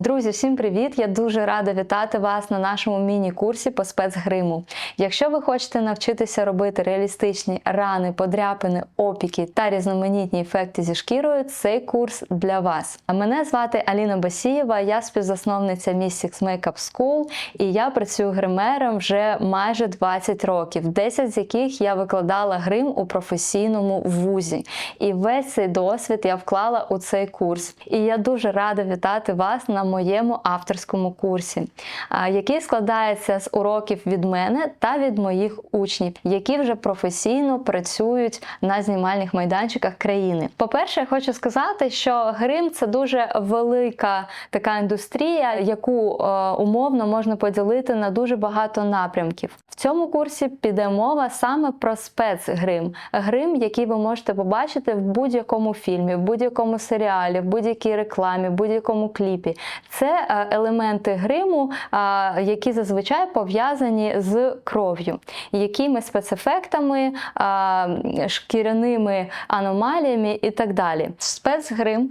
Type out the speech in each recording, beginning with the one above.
Друзі, всім привіт! Я дуже рада вітати вас на нашому міні-курсі по спецгриму. Якщо ви хочете навчитися робити реалістичні рани, подряпини, опіки та різноманітні ефекти зі шкірою, цей курс для вас. А Мене звати Аліна Басієва, я співзасновниця Mystics Makeup School, і я працюю гримером вже майже 20 років, 10 з яких я викладала грим у професійному вузі. І весь цей досвід я вклала у цей курс. І я дуже рада вітати вас на моєму авторському курсі, який складається з уроків від мене від моїх учнів, які вже професійно працюють на знімальних майданчиках країни. По-перше, я хочу сказати, що грим це дуже велика така індустрія, яку е, умовно можна поділити на дуже багато напрямків. В цьому курсі піде мова саме про спецгрим, грим, який ви можете побачити в будь-якому фільмі, в будь-якому серіалі, в будь-якій рекламі, в будь-якому кліпі. Це е, елементи гриму, які зазвичай пов'язані з кров'ю, якими спецефектами, шкіряними аномаліями і так далі. Спецгрим,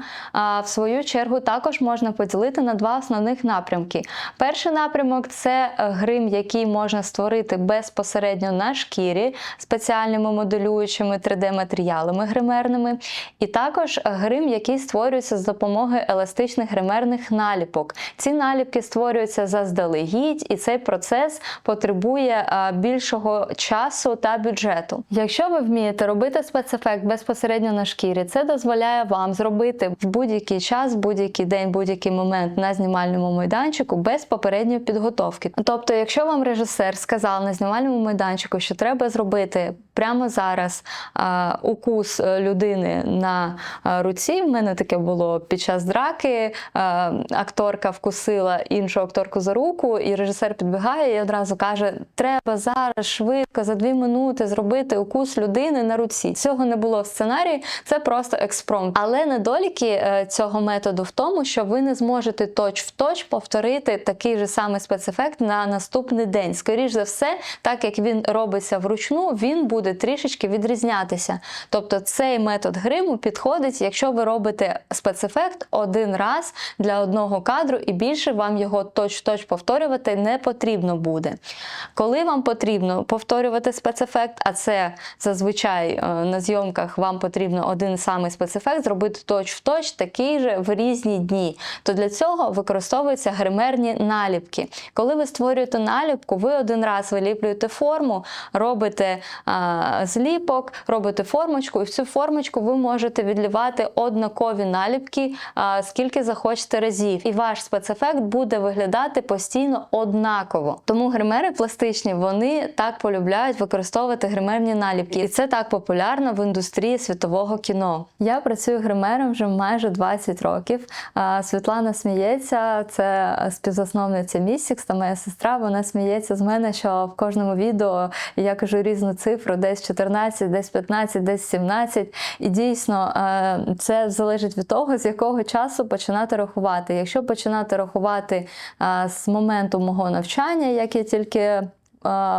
в свою чергу, також можна поділити на два основних напрямки. Перший напрямок це е, грим, який можна створити безпосередньо на шкірі спеціальними моделюючими 3D-матеріалами гримерними, і також грим, який створюється з допомогою еластичних гримерних наліпок. Ці наліпки створюються заздалегідь, і цей процес потребує а, більшого часу та бюджету. Якщо ви вмієте робити спецефект безпосередньо на шкірі, це дозволяє вам зробити в будь-який час, будь-який день, будь-який момент на знімальному майданчику без попередньої підготовки. Тобто, якщо вам режисер сказав на знімальному майданчику, що треба зробити прямо зараз а, укус е, людини на а, руці, в мене таке було під час драки. А, акторка вкусила іншу акторку за руку, і режисер підбігає і одразу каже: треба зараз швидко за дві минути зробити укус людини на руці. Цього не було в сценарії, це просто експромт. Але недоліки е, цього методу в тому, що ви не зможете точ в точ повторити такий же самий спецефект на наступний день. Скоріш за все, так як він робиться вручну, він буде трішечки відрізнятися. Тобто цей метод гриму підходить, якщо ви робите спецефект один раз для одного кадру, і більше вам його точ-точ повторювати не потрібно буде. Коли вам потрібно повторювати спецефект, а це зазвичай е, на зйомках вам потрібно один самий спецефект зробити точ-в-точ такий же в різні дні, то для цього використовуються гримерні наліпки. Коли ви створюєте наліпку, ви один раз виліплюєте форму, робите а, зліпок, робите формочку, і в цю формочку ви можете відлівати однакові наліпки, скільки захочете разів. І ваш спецефект буде виглядати постійно однаково. Тому гримери пластичні вони так полюбляють використовувати гримерні наліпки. І це так популярно в індустрії світового кіно. Я працюю гримером вже майже 20 років. Світлана сміється, це співзасновниця Містікс та моя сестра. Вона сміється з мене, що в кожному відео я кажу різну цифру, десь 14, десь 15, десь 17. І дійсно е, це залежить від того, з якого часу починати рахувати. Якщо починати рахувати е, з моменту мого навчання, як я тільки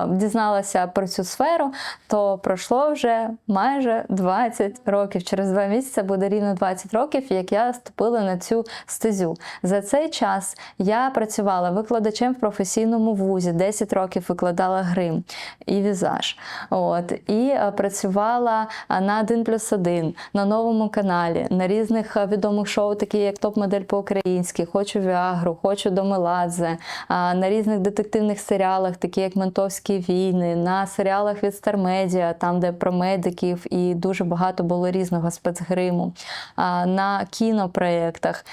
дізналася про цю сферу, то пройшло вже майже 20 років. Через два місяці буде рівно 20 років, як я вступила на цю стезю. За цей час я працювала викладачем в професійному вузі, 10 років викладала грим і візаж. От, і е, працювала е, на 1 плюс 1, на новому каналі, на різних е, відомих шоу, такі як топ-модель по-українськи, хочу Віагру, хочу до Меладзе, е, на різних детективних серіалах, такі як Ментовські війни, на серіалах від Media, там, де про медиків, і дуже багато було різного спецгриму, на кінопроєктах,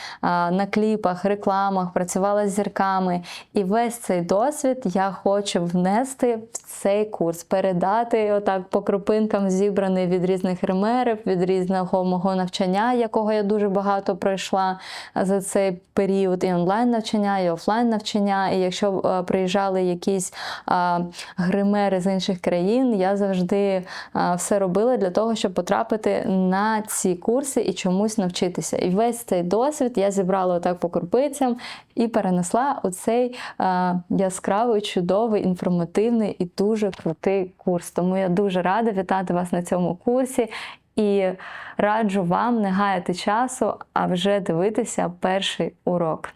на кліпах, рекламах, працювала з зірками. І весь цей досвід я хочу внести в цей курс, передати отак по крупинкам, зібраний від різних гримерів, від різного мого навчання, якого я дуже багато пройшла за цей період, і онлайн навчання, і офлайн навчання. І якщо е, приїжджали якісь гримери з інших країн, я завжди все робила для того, щоб потрапити на ці курси і чомусь навчитися. І весь цей досвід я зібрала отак по крупицям і перенесла у цей яскравий, чудовий, інформативний і дуже крутий курс. Тому я дуже рада вітати вас на цьому курсі. І раджу вам не гаяти часу, а вже дивитися перший урок.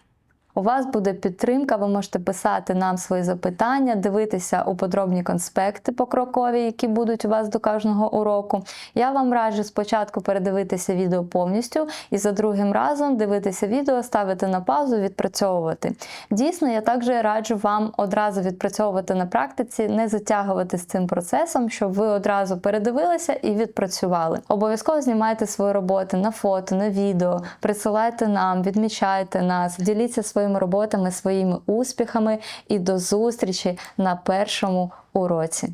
У вас буде підтримка, ви можете писати нам свої запитання, дивитися у подробні конспекти покрокові, які будуть у вас до кожного уроку. Я вам раджу спочатку передивитися відео повністю і за другим разом дивитися відео, ставити на паузу, відпрацьовувати. Дійсно, я також раджу вам одразу відпрацьовувати на практиці, не затягувати з цим процесом, щоб ви одразу передивилися і відпрацювали. Обов'язково знімайте свої роботи на фото, на відео, присилайте нам, відмічайте нас, діліться своїми роботами, своїми успіхами і до зустрічі на першому уроці.